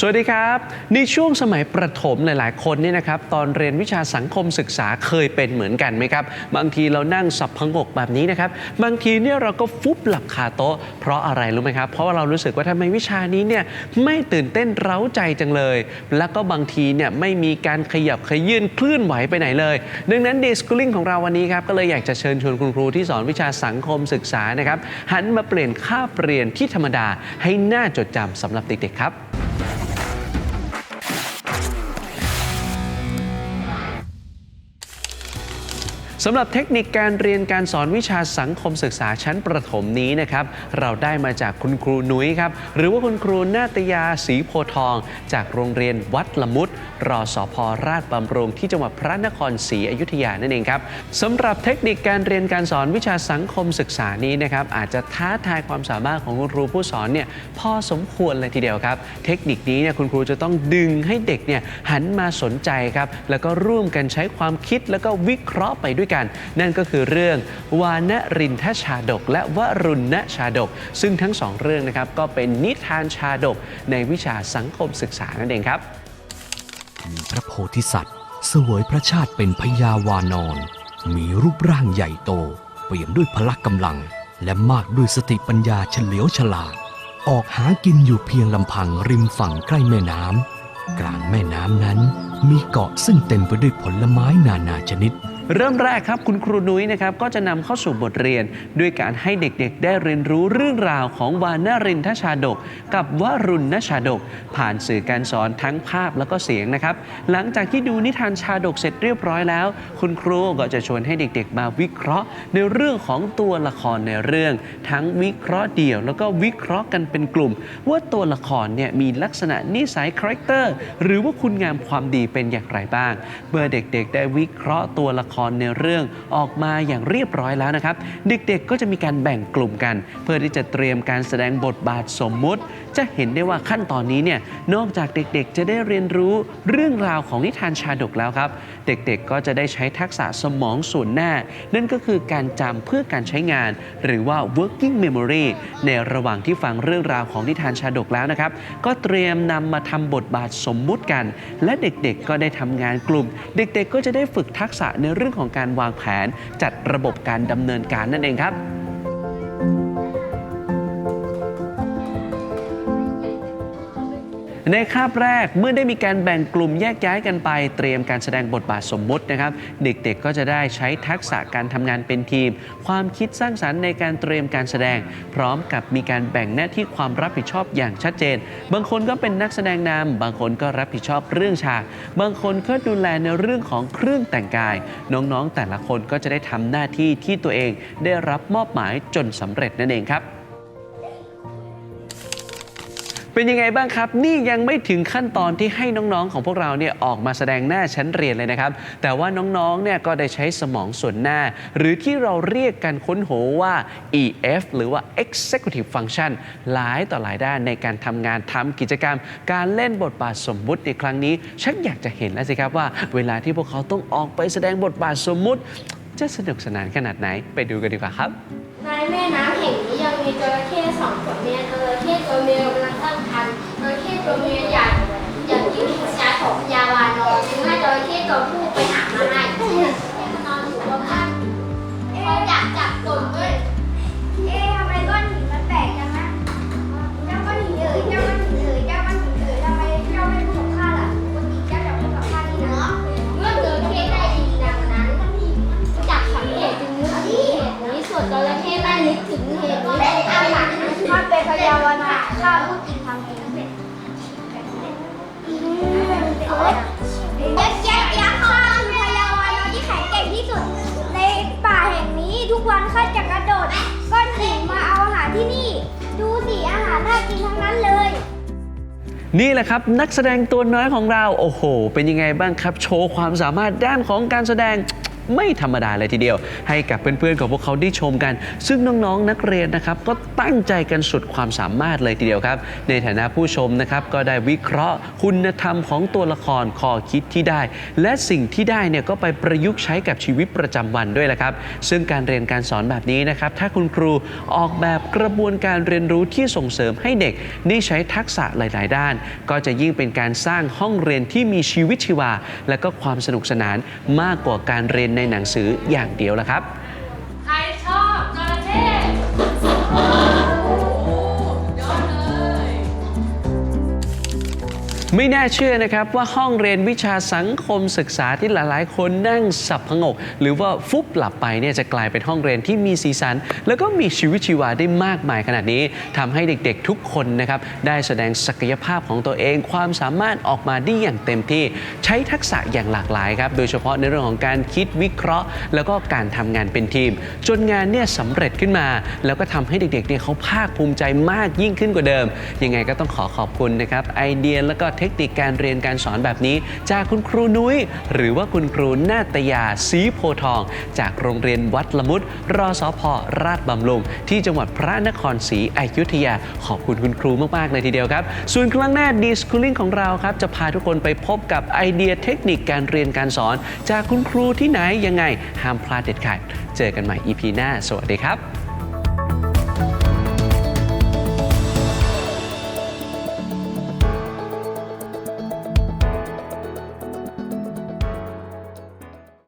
สวัสดีครับ ในช่วงสมัยประถมหลาย ๆ คนเนี่ยนะครับตอนเรียนวิชาสังคมศึกษาเคยเป็นเหมือนกันไหมครับ บางทีเรานั่งสับพงกแบบนี้นะครับ บางทีเนี่ยเราก็ฟุบหลับคาโต๊ะ เพราะอะไรรู้ไหมครับ เพราะว่าเรารู้สึกว่าทำไมวิชานี้เนี่ยไม่ตื่นเต้นเร้าใจจังเลย แล้วก็บางทีเนี่ยไม่มีการขยับขยื่นเคลื่อนไหวไปไหนเลย ดังนั้น Day Schooling ของเราวันนี้ครับก็เลยอยากจะเชิญชวนคุณครูที่สอนวิชาสังคมศึกษานะครับหันมาเปลี่ยนค่าบเรียนที่ธรรมดาให้น่าจดจำสำหรับเด็กๆครับ สำหรับเทคนิคการเรียนการสอนวิชาสังคมศึกษาชั้นประถมนี้นะครับเราได้มาจากคุณครูนุ้ยครับหรือว่าคุณครูนาตยาศรีโพทอง จากโรงเรียนวัดละมุดรอสอพราชบำรุงที่จังหวัดพระนครศรีอยุธยานั่นเองครับสำหรับเทคนิคการเรียนการสอนวิชาสังคมศึกษานี้นะครับอาจจะท้าทายความสามารถของคุณครูผู้สอนเนี่ยพอสมควรเลยทีเดียวครับ เทคนิคนี้เนี่ยคุณครูจะต้องดึงให้เด็กเนี่ยหันมาสนใจครับแล้วก็ร่วมกันใช้ความคิดแล้วก็วิเคราะห์ไปด้วยกันนั่นก็คือเรื่องวานรินทชาดก และวรุณชาดก ซึ่งทั้งสองเรื่องนะครับก็เป็นนิทานชาดก ในวิชาสังคมศึกษานั่นเองครับ มีพระโพธิสัตว์ เสวยพระชาติเป็นพญาวานอน มีรูปร่างใหญ่โต เปี่ยมด้วยพละกำลัง และมากด้วยสติปัญญาเฉลียวฉลาด ออกหากินอยู่เพียงลำพังริมฝั่งใกล้แม่น้ำกลางแม่น้ำนั้นมีเกาะซึ่งเต็มไปด้วยผลไม้นานาชนิด เริ่มแรกครับคุณครูนุ้ยนะครับก็จะนำเข้าสู่บทเรียน ด้วยการให้เด็กๆ ได้เรียนรู้เรื่องราวของวานารินทชาดก กับวรุณชาดก ผ่านสื่อการสอนทั้งภาพแล้วก็เสียงนะครับ หลังจากที่ดูนิทานชาดกเสร็จเรียบร้อยแล้ว คุณครูก็จะชวนให้เด็กๆ มาวิเคราะห์ ในเรื่องของตัวละครในเรื่อง ทั้งวิเคราะห์เดี่ยว แล้วก็วิเคราะห์กันเป็นกลุ่ม ว่าตัวละครเนี่ยมีลักษณะนิสัยคาแรคเตอร์หรือว่าคุณงามความดีเป็นอย่างไรบ้างเมื่อเด็กๆ ได้วิเคราะห์ตัวละครในเรื่องออกมาอย่างเรียบร้อยแล้วนะครับ เด็กๆก็จะมีการแบ่งกลุ่มกัน เพื่อที่จะเตรียมการแสดงบทบาทสมมุติ จะเห็นได้ว่าขั้นตอนนี้เนี่ยนอกจากเด็กๆ จะได้เรียนรู้เรื่องราวของนิทานชาดกแล้วครับ เด็กๆก็จะได้ใช้ทักษะสมองส่วนหน้า นั่นก็คือการจำเพื่อการใช้งาน หรือว่า working memory ในระหว่างที่ฟังเรื่องราวของนิทานชาดกแล้วนะครับ ก็เตรียมนำมาทำบทบาทสมมุติกัน และเด็กๆก็ได้ทำงานกลุ่ม เด็กๆ ก็จะได้ฝึกทักษะในเรื่องื่องของการวางแผนจัดระบบการดำเนินการนั่นเองครับ ในคาบแรกเมื่อได้มีการแบ่งกลุ่มแยกย้ายกันไป เตรียมการแสดงบทบาทสมมุตินะครับ เด็กๆก็จะได้ใช้ทักษะการทำงานเป็นทีม ความคิดสร้างสรรค์ในการเตรียมการแสดง พร้อมกับมีการแบ่งหน้าที่ความรับผิดชอบอย่างชัดเจน บางคนก็เป็นนักแสดงนำบางคนก็รับผิดชอบเรื่องฉาก บางคนก็ดูแลในเรื่องของเครื่องแต่งกาย น้องๆ แต่ละคนก็จะได้ทำหน้าที่ที่ตัวเองได้รับมอบหมายจนสำเร็จนั่นเองครับ เป็นยังไงบ้างครับ นี่ยังไม่ถึงขั้นตอนที่ให้น้องๆ ของพวกเราเนี่ยออกมาแสดงหน้าชั้นเรียนเลยนะครับ แต่ว่าน้องๆ เนี่ยก็ได้ใช้สมองส่วนหน้า หรือที่เราเรียกกันค้นโหว่า EF หรือว่า Executive Function หลายต่อหลายด้านในการทำงานทำกิจกรรม การเล่นบทบาทสมมุติในครั้งนี้ชักอยากจะเห็นแล้วสิครับว่า เวลาที่พวกเขาต้องออกไปแสดงบทบาทสมมุติ จะสนุกสนานขนาดไหนไปดูกันดีกว่าครับในแม่น้ำแห่งนี้ยังมีจระเข้สองตัวเมียจระเข้ตัวเมียกำลัง จระเข้ตัวเมียอยากอย่ากกินหัวใจของพญาวานอนจึงให้จระเข้ตัวผู้ไปหามาให้มันนอนอยู่บนบ้านเขาอยากจับตนด้วยเอ๊ะทำไมก้อนหินมันแตกจังนะเจ้าก้อนหินเอ๋ยเจ้าก้อนหินเอ๋ยเจ้าก้อนหินเอ๋ยทำไมเจ้าไม่พูดกับข้าล่ะปกติเจ้าจะพูดกับข้านี่นะเมื่อจระเข้ได้ยินดังนั้นจากสังเกตจึงนึกถึงเหตุนี้ส่วนจระเข้ไม่นึกถึงเหตุนี้เป็นอาถรรพ์ถ้าเป็นพยาวนาข้าพูดจริงทำเอง ยักษ์ยักษ์ยักษ์ข้าคือพยาวนาที่แข็งแกร่งที่สุด ในป่าแห่งนี้ทุกวันข้าจะกระโดดก้อนหินมาเอาอาหารที่นี่ ดูสิอาหารน่ากินทั้งนั้นเลย นี่แหละครับนักแสดงตัวน้อยของเรา โอ้โห เป็นยังไงบ้างครับ โชว์ความสามารถด้านของการแสดง ไม่ธรรมดาเลยทีเดียว ให้กับเพื่อนๆของพวกเขาได้ชมกัน ซึ่งน้องๆนักเรียนนะครับก็ตั้งใจกันสุดความสามารถเลยทีเดียวครับ ในฐานะผู้ชมนะครับก็ได้วิเคราะห์ คุณธรรมของตัวละครข้อคิดที่ได้ และสิ่งที่ได้เนี่ยก็ไปประยุกต์ใช้กับชีวิตประจำวันด้วยแหละครับ ซึ่งการเรียนการสอนแบบนี้นะครับถ้าคุณครูออกแบบกระบวนการเรียนรู้ที่ส่งเสริมให้เด็กได้ใช้ทักษะหลาย ๆ ด้าน ก็จะยิ่งเป็นการสร้างห้องเรียนที่มีชีวิตชีวา และก็ความสนุกสนานมากกว่าการเรียนในหนังสืออย่างเดียวละครับ ไม่น่าเชื่อนะครับว่าห้องเรียนวิชาสังคมศึกษาที่หลายๆ คนนั่งสับพงก หรือว่าฟุบหลับไปเนี่ยจะกลายเป็นห้องเรียนที่มีสีสัน แล้วก็มีชีวิตชีวาได้มากมายขนาดนี้ทำให้เด็กๆทุกคนนะครับได้แสดงศักยภาพของตัวเอง ความสามารถออกมาได้อย่างเต็มที่ ใช้ทักษะอย่างหลากหลายครับโดยเฉพาะในเรื่องของการคิดวิเคราะห์ แล้วก็การทำงานเป็นทีม จนงานเนี่ยสำเร็จขึ้นมา แล้วก็ทำให้เด็กๆเนี่ยเขาภาคภูมิใจมากยิ่งขึ้นกว่าเดิม ยังไงก็ต้องขอขอบคุณนะครับไอเดียแล้วก็เทคนิคการเรียนการสอนแบบนี้ จากคุณครูนุ้ย หรือว่าคุณครูนาตยาศรีโพทอง จากโรงเรียนวัดละมุดรอสอพราชบำรุงที่จังหวัดพระนครศรีอยุธยา ขอบคุณคุณครูมาก ๆ เลยทีเดียวครับ ส่วนครั้งหน้าดีสคูลิ่งของเราครับ จะพาทุกคนไปพบกับไอเดียเทคนิคการเรียนการสอน จากคุณครูที่ไหนยังไงห้ามพลาดเด็ดขาดเจอกันใหม่ EP หน้า สวัสดีครับ